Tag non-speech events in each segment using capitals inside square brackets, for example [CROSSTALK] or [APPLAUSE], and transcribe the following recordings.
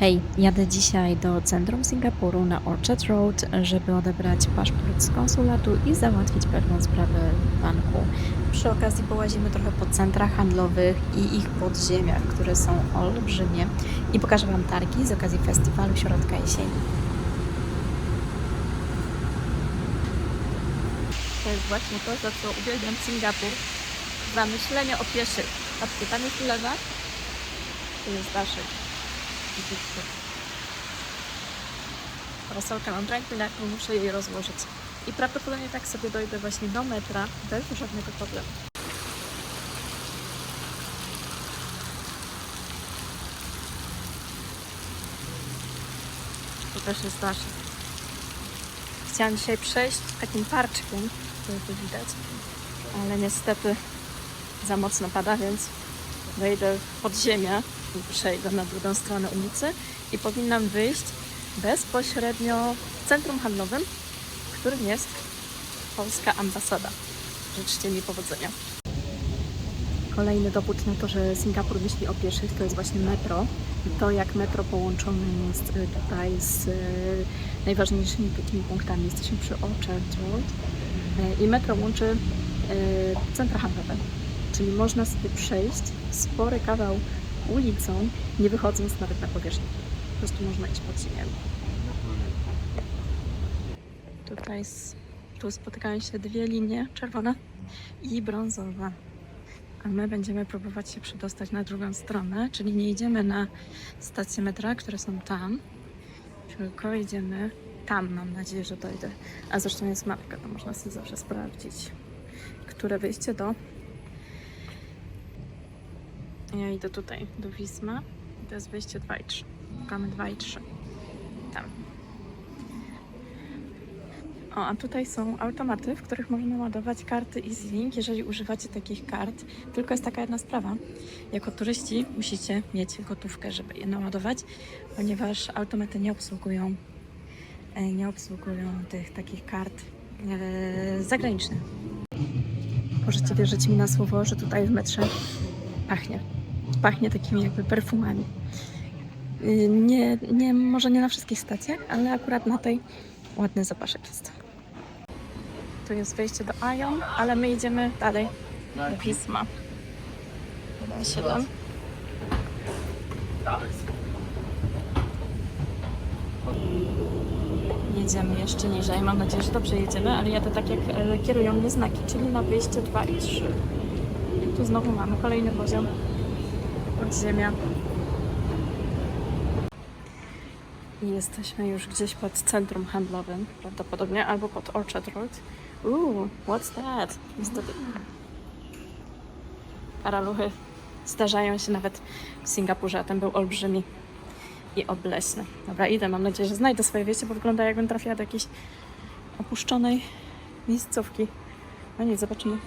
Hej, jadę dzisiaj do centrum Singapuru na Orchard Road, żeby odebrać paszport z konsulatu i załatwić pewną sprawę w banku. Przy okazji połazimy trochę po centrach handlowych i ich podziemiach, które są olbrzymie i pokażę Wam targi z okazji festiwalu Środka Jesieni. To jest właśnie to, za co uwielbiam Singapur. Zamyślenie o pieszych. Patrzcie, tam jest lewa, tu jest daszek. Parasolkę mam rękę, jak muszę jej rozłożyć. I prawdopodobnie tak sobie dojdę właśnie do metra bez żadnego problemu. Tu też jest daszek. Chciałam dzisiaj przejść takim parczkiem, który tu widać, ale niestety za mocno pada, więc wejdę pod ziemię i przejdę na drugą stronę ulicy i powinnam wyjść bezpośrednio w centrum handlowym, w którym jest polska ambasada. Życzcie mi powodzenia. Kolejny dowód na to, że Singapur myśli o pieszych, to jest właśnie metro. To, jak metro połączone jest y, tutaj z y, najważniejszymi takimi punktami. Jesteśmy przy Orchard Road y, i metro łączy centra handlowe. Czyli można sobie przejść spory kawał ulicą, nie wychodząc nawet na powierzchnię. Po prostu można iść pod ziemię. Tutaj s- tu spotykają się dwie linie, czerwona i brązowa. A my będziemy próbować się przedostać na drugą stronę, czyli nie idziemy na stacje metra, które są tam, tylko idziemy tam, mam nadzieję, że dojdę. A zresztą jest mapka, to można sobie zawsze sprawdzić, które wyjście do ja idę tutaj, do Wisma. I to jest wyjście 2 i 3. Szukamy 2 i 3. Tam. O, a tutaj są automaty, w których można ładować karty EasyLink, jeżeli używacie takich kart. Tylko jest taka jedna sprawa. Jako turyści musicie mieć gotówkę, żeby je naładować, ponieważ automaty nie obsługują e, nie obsługują tych takich kart e, zagranicznych. Możecie wierzyć mi na słowo, że tutaj w metrze pachnie. Pachnie takimi jakby perfumami. Yy, Nie, nie, może nie na wszystkich stacjach, ale akurat na tej ładny zapaszek jest. Tu jest wejście do Ion, ale my idziemy dalej do Pisma. 7. Jedziemy jeszcze niżej. Mam nadzieję, że dobrze jedziemy, ale jadę tak jak e, kierują mnie znaki, czyli na wyjście 2 i 3. I tu znowu mamy kolejny poziom podziemia. Jesteśmy już gdzieś pod centrum handlowym, prawdopodobnie, albo pod Orchard Road. Ooh, what's that? Niestety. Paraluchy zdarzają się nawet w Singapurze, a ten był olbrzymi i obleśny. Dobra, idę, mam nadzieję, że znajdę swoje wyjście, bo wygląda jakbym trafiła do jakiejś opuszczonej miejscówki. No nic, zobaczymy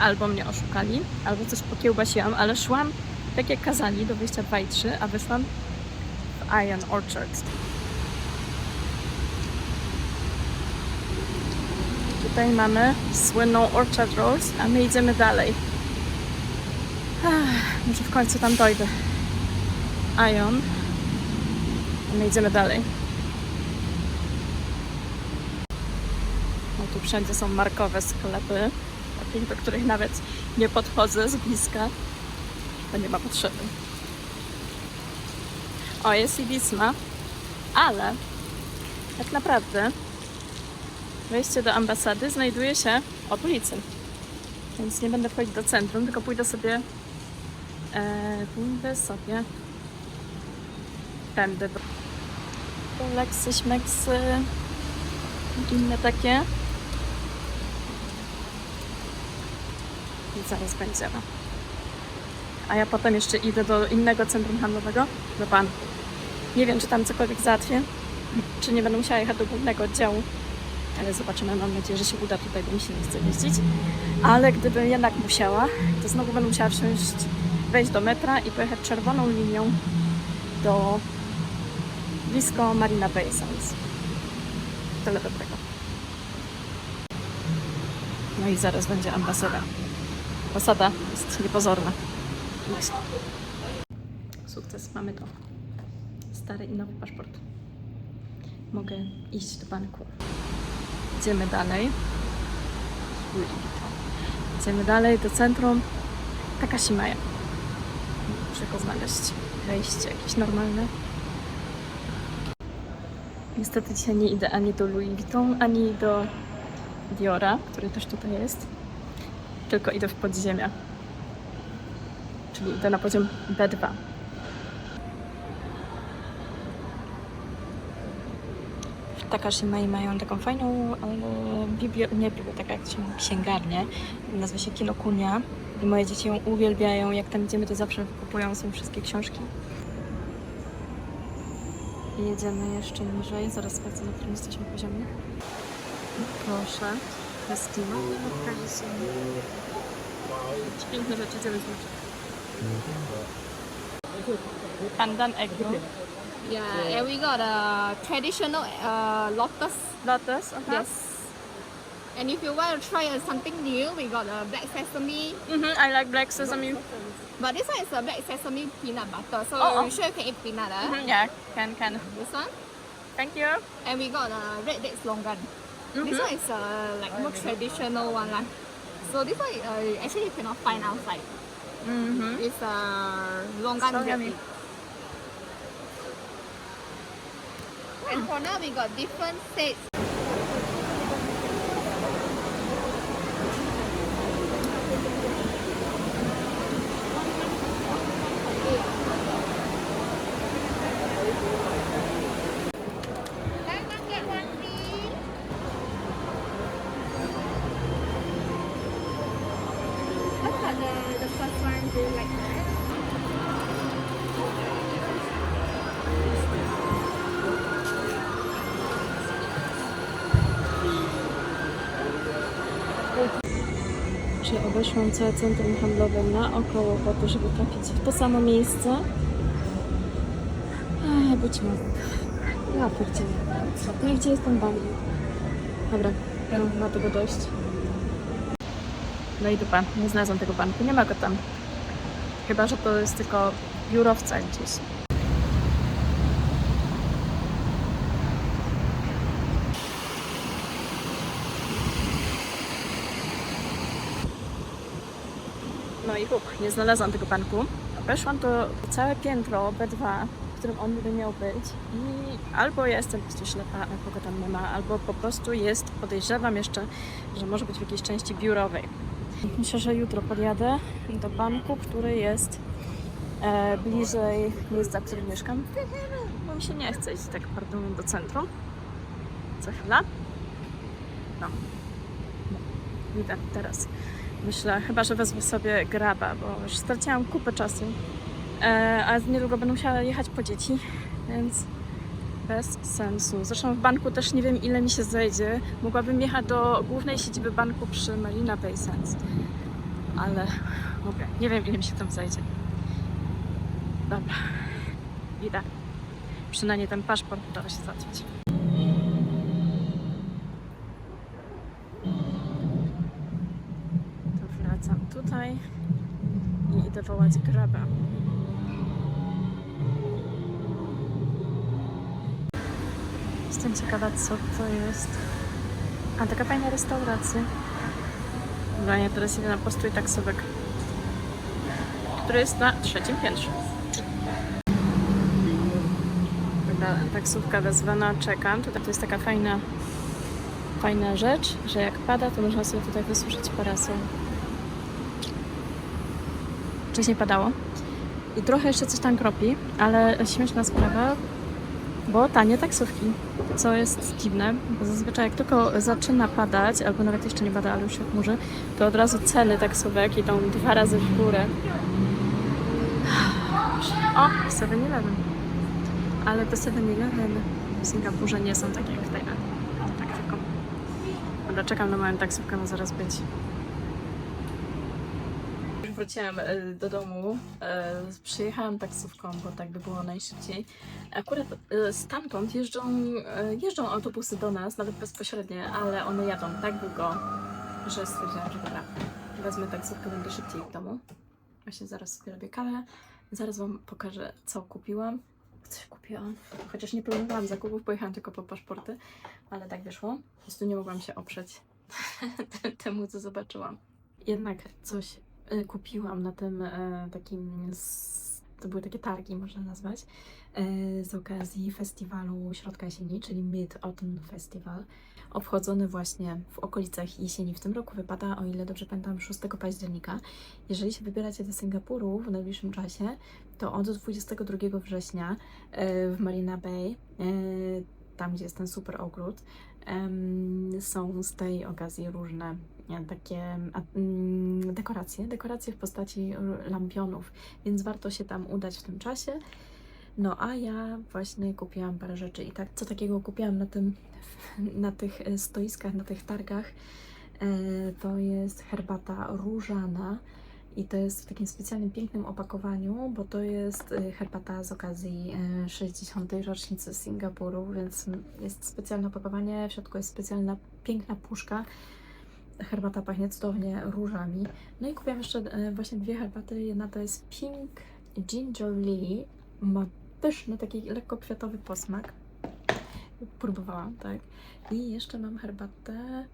albo mnie oszukali, albo coś pokiełbasiłam, ale szłam tak jak kazali do wyjścia 2 i 3, a wyszłam w Iron Orchard. Tutaj mamy słynną Orchard Road, a my idziemy dalej. Ach, może w końcu tam dojdę. Ion. A my idziemy dalej. No tu wszędzie są markowe sklepy takich, do których nawet nie podchodzę z bliska, bo nie ma potrzeby. O, jest i Wisma, ale tak naprawdę wejście do ambasady znajduje się od ulicy. Więc nie będę wchodzić do centrum, tylko pójdę sobie e, pójdę sobie tędy. Lexy, śmeksy, inne takie. Zaraz będziemy. A ja potem jeszcze idę do innego centrum handlowego, do Pan. Nie wiem, czy tam cokolwiek załatwię, czy nie będę musiała jechać do głównego oddziału, ale zobaczymy. Mam nadzieję, że się uda tutaj, bo mi się nie chce jeździć. Ale gdybym jednak musiała, to znowu będę musiała wsiąść, wejść do metra i pojechać czerwoną linią do blisko Marina Bay Sands. Tyle dobrego. No i zaraz będzie ambasada. Posada jest niepozorna. Sukces, mamy to. stary i nowy paszport. Mogę iść do banku. Idziemy dalej. Idziemy dalej do centrum Takashimaya. Muszę go znaleźć. Wejście jakieś normalne. Niestety dzisiaj nie idę ani do Louis Vuitton, ani do Diora, który też tutaj jest. Tylko idę w podziemia. Czyli idę na poziom B2. W Takashimai mają taką fajną biblio... nie bibliotekę, jak się mówi, księgarnię. Nazywa się Kinokunia. I moje dzieci ją uwielbiają. Jak tam idziemy, to zawsze kupują sobie wszystkie książki. I jedziemy jeszcze niżej. Zaraz sprawdzę, na którym jesteśmy poziomie. Proszę. Festival. Piękne rzeczy, idziemy zobaczyć. Pandan egg, no? Yeah, and we got a traditional uh, lotus. Lotus, aha. Yes. And if you want to try uh, something new, we got a black sesame. Mhm, I like black sesame. But this one is a black sesame peanut butter. So Oh, oh. you sure you can eat peanut, uh? Mhm, yeah, can, can. This one. Thank you. And we got a red dates longan. This Mhm. one is a like more traditional one. lah. So this one uh, actually you cannot find outside. Mhm. It's uh, longan So red yummy. dates. And for now we got different sets. Czy obeszłam całe centrum handlowe naokoło po to, żeby trafić w to samo miejsce? Ech, być może. Ja pierdzielę. No gdzie jest ten bank? Dobra, no, ma tego dość. No i dupa, nie znalazłam tego banku, nie ma go tam. Chyba, że to jest tylko biurowca gdzieś. No i huk, nie znalazłam tego banku. Weszłam to całe piętro B2, w którym on by miał być i albo ja jestem po prostu ślepa, a kogo tam nie ma, albo po prostu jest, podejrzewam jeszcze, że może być w jakiejś części biurowej. Myślę, że jutro podjadę do banku, który jest e, bliżej miejsca, w którym mieszkam, bo mi się nie chce iść tak pardon do centrum. Co chwila. No. no. Widzę teraz. Myślę, chyba, że wezmę sobie graba, bo już straciłam kupę czasu. E, a niedługo będę musiała jechać po dzieci, więc bez sensu. Zresztą w banku też nie wiem, ile mi się zejdzie. Mogłabym jechać do głównej siedziby banku przy Marina Bay Sands, ale mówię, nie wiem, ile mi się tam zejdzie. Dobra, idę. Przynajmniej ten paszport udało się załatwić. Tutaj i idę wołać graba. Jestem ciekawa, co to jest. A, taka fajna restauracja. Dobra, ja teraz idę na postój taksówek, który jest na trzecim piętrze. Taksówka wezwana, czekam. Tutaj to jest taka fajna, fajna rzecz, że jak pada, to można sobie tutaj wysuszyć parasol. Wcześniej padało. I trochę jeszcze coś tam kropi, ale śmieszna sprawa, bo tanie taksówki, co jest dziwne, bo zazwyczaj jak tylko zaczyna padać, albo nawet jeszcze nie pada, ale już się chmurzy, to od razu ceny taksówek idą dwa razy w górę. O, 7-Eleven. Ale te 7-Eleven w Singapurze nie są takie jak w Tajlandii. Tak tylko. Dobra, czekam na moją taksówkę, no zaraz być. Wróciłam e, do domu. e, Przyjechałam taksówką, bo tak by było najszybciej. Akurat e, stamtąd jeżdżą, jeżdżą autobusy do nas, nawet bezpośrednie, ale one jadą tak długo, że stwierdziłam, że dobra, wezmę taksówkę, będę szybciej w domu. Właśnie zaraz sobie robię kawę. Zaraz Wam pokażę, co kupiłam. Coś kupiłam. Chociaż nie planowałam zakupów, pojechałam tylko po paszporty, ale tak wyszło. Po prostu nie mogłam się oprzeć [LAUGHS] temu, co zobaczyłam. Jednak coś kupiłam na tym e, takim, to były takie targi, można nazwać, e, z okazji festiwalu Środka Jesieni, czyli Mid-Autumn Festival, obchodzony właśnie w okolicach jesieni. W tym roku wypada, o ile dobrze pamiętam, 6 października. Jeżeli się wybieracie do Singapuru w najbliższym czasie, to od 22 września w Marina Bay, tam gdzie jest ten super ogród, są z tej okazji różne takie mm, dekoracje, dekoracje w postaci lampionów, więc warto się tam udać w tym czasie. No a ja właśnie kupiłam parę rzeczy i tak, co takiego kupiłam na tym, [LAUGHS] na tych e, stoiskach, na tych targach, e, to jest herbata różana i to jest w takim specjalnym, pięknym opakowaniu, bo to jest e, herbata z okazji e, 60. rocznicy Singapuru, więc jest specjalne opakowanie, w środku jest specjalna, piękna puszka. Herbata pachnie cudownie różami. No i kupiłam jeszcze e, właśnie dwie herbaty. Jedna to jest Pink Ginger Lily. Ma pyszny, taki lekko kwiatowy posmak. Próbowałam, tak. I jeszcze mam herbatę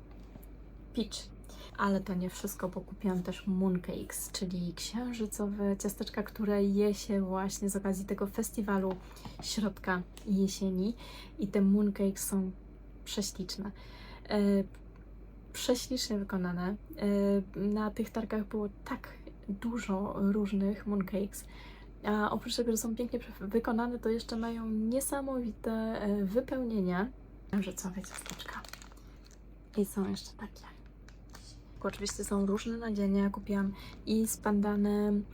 Peach. Ale to nie wszystko, bo kupiłam też mooncakes, czyli księżycowe ciasteczka, które je się właśnie z okazji tego festiwalu środka jesieni. I te mooncakes są prześliczne. Prześlicznie wykonane. E, na tych targach było tak dużo różnych mooncakes. A oprócz tego, że są pięknie wykonane, to jeszcze mają niesamowite e, wypełnienia. Księżycowe ciasteczka. I są jeszcze takie. Oczywiście są różne nadzienia. Kupiłam i z pandanem,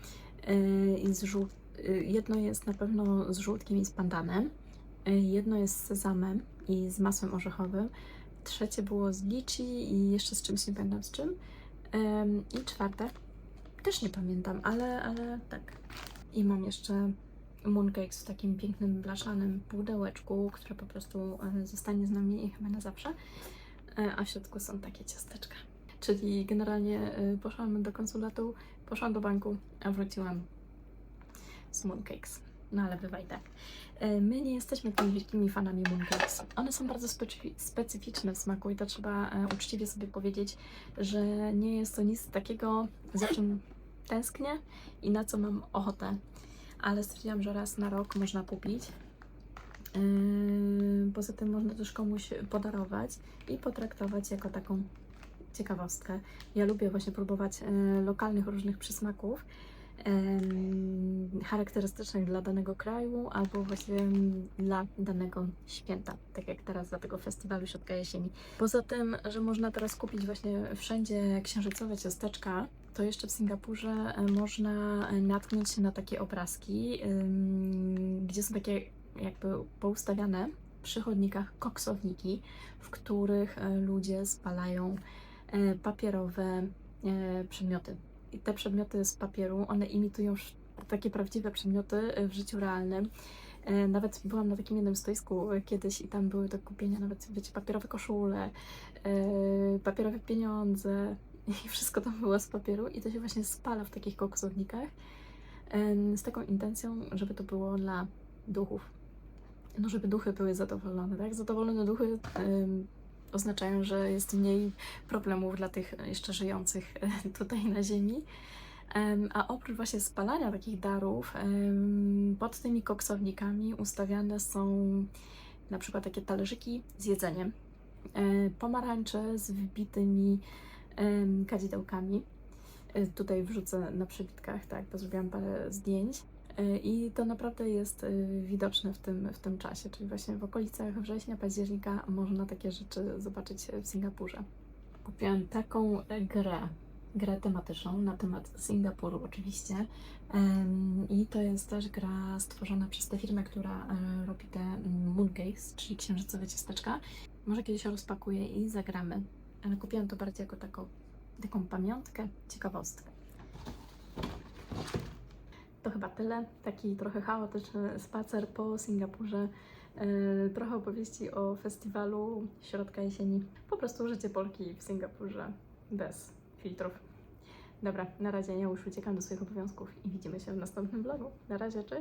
yy, i z żółt... yy, Jedno jest na pewno z żółtkiem i z pandanem. Jedno jest z sezamem i z masłem orzechowym. Trzecie było z liczy i jeszcze z czymś, nie pamiętam z czym. Ym, I czwarte też nie pamiętam, ale, ale tak. I mam jeszcze mooncakes w takim pięknym, blaszanym pudełeczku, które po prostu e, zostanie z nami chyba na zawsze. E, A w środku są takie ciasteczka. Czyli generalnie y, poszłam do konsulatu, poszłam do banku, a wróciłam z mooncakes. No ale bywa i tak. E, My nie jesteśmy tymi wielkimi fanami mooncakes. One są bardzo specyfi- specyficzne w smaku i to trzeba e, uczciwie sobie powiedzieć, że nie jest to nic takiego, za czym tęsknię i na co mam ochotę. Ale stwierdziłam, że raz na rok można kupić. Yy, Poza tym można też komuś podarować i potraktować jako taką ciekawostkę. Ja lubię właśnie próbować e, lokalnych różnych przysmaków charakterystycznych dla danego kraju albo właśnie dla danego święta, tak jak teraz dla tego festiwalu Środka Jesieni. Poza tym, że można teraz kupić właśnie wszędzie księżycowe ciasteczka, to jeszcze w Singapurze e, można natknąć się na takie obrazki, gdzie są takie jakby poustawiane przy chodnikach koksowniki, w których e, ludzie spalają e, papierowe przedmioty. I te przedmioty z papieru, one imitują takie prawdziwe przedmioty e, w życiu realnym. E, Nawet byłam na takim jednym stoisku e, kiedyś i tam były do kupienia nawet, wiecie, papierowe koszule, papierowe pieniądze [LAUGHS] i wszystko tam było z papieru i to się właśnie spala w takich koksownikach z taką intencją, żeby to było dla duchów. No, żeby duchy były zadowolone, tak? Zadowolone duchy oznaczają, że jest mniej problemów dla tych jeszcze żyjących e, tutaj na Ziemi. Em, A oprócz właśnie spalania takich darów, pod tymi koksownikami ustawiane są na przykład takie talerzyki z jedzeniem, e, pomarańcze z wbitymi kadzidełkami. E, Tutaj wrzucę na przybitkach, tak, bo zrobiłam parę zdjęć. E, I to naprawdę jest e, widoczne w tym, w tym czasie, czyli właśnie w okolicach września, października można takie rzeczy zobaczyć w Singapurze. Kupiłam taką grę, grę tematyczną na temat Singapuru oczywiście. I to jest też gra stworzona przez tę firmę, która e, robi te mm, mooncakes, czyli księżycowe ciasteczka. Może kiedyś rozpakuję i zagramy. Ale kupiłam to bardziej jako taką, taką pamiątkę, ciekawostkę. To chyba tyle. Taki trochę chaotyczny spacer po Singapurze. Yy, trochę opowieści o festiwalu środka jesieni. Po prostu życie Polki w Singapurze bez filtrów. Dobra, na razie ja już uciekam do swoich obowiązków i widzimy się w następnym vlogu. Na razie, cześć!